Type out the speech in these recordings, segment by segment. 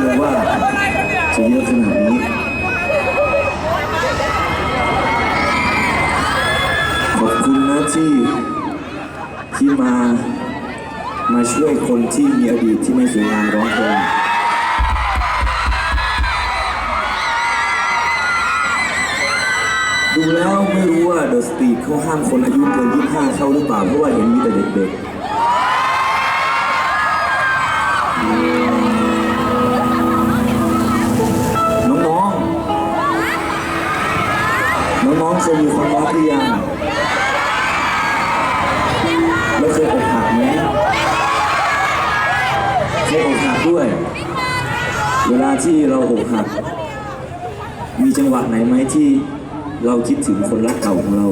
เลยว่าจะเยอะขนาดนี้ขอบคุณนะที่ที่มามาช่วยคนที่มีอดีตที่ไม่สวยงามร้องเพลงดูแล้วไม่รู้ว่าเดอะสตรีทเขาห้ามคนอายุเกิน 25 เข้าหรือเปล่า เพราะว่าเห็นมีแต่เด็กๆ ยมีความรักหรือยังแล้วเคยอกหักไหมเคยอกหักด้วย เวลาที่เราอกหัก มีจังหวะไหนไหมที่เราคิดถึงคนรักเก่าของเรา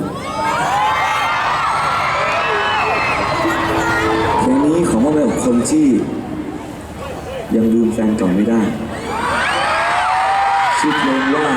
เพลงนี้ขอมอบให้กับคนที่ ยังลืมแฟนเก่าไม่ได้ชื่อเพลงว่า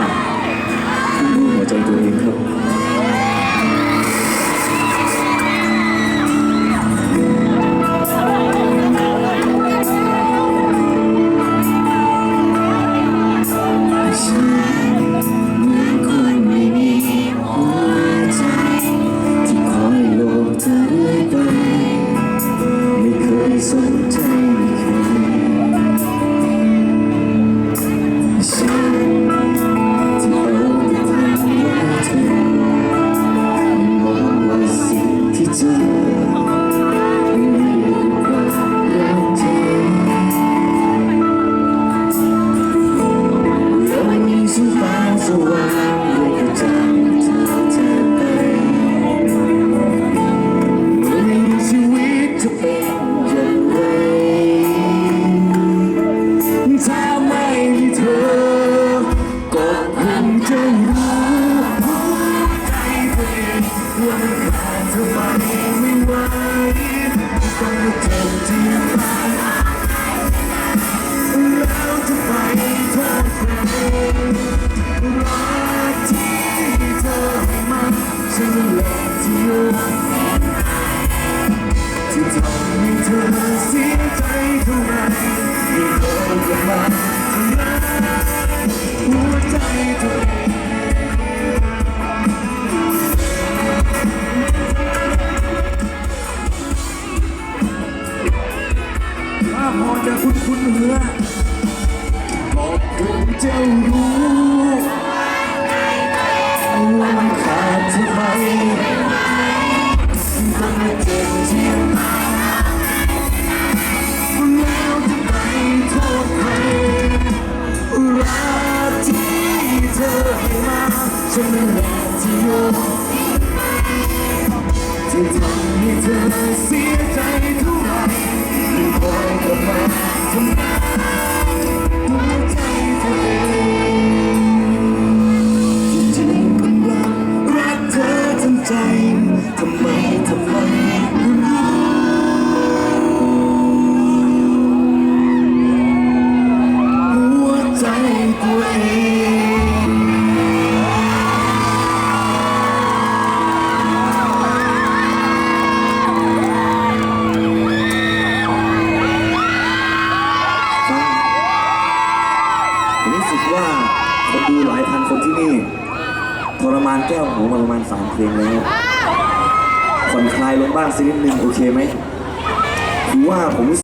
ฉันแหละที่ยกที่ทำให้เธอเสียใจเท่านั้นไม่เคยกลับมาทำร้ายหัวใจตัวเองถ้าพอจะคุ้นคุ้นเหือบอกคงจะรู้ ฉันนั่นหละที่ยกที่ทำให้เธอเสียใจ ทรมานแก้วหูมาประมาณสามเพลงแล้วผ่อนคลายลงบ้างสักนิดนึงโอเคไหมคือว่าผม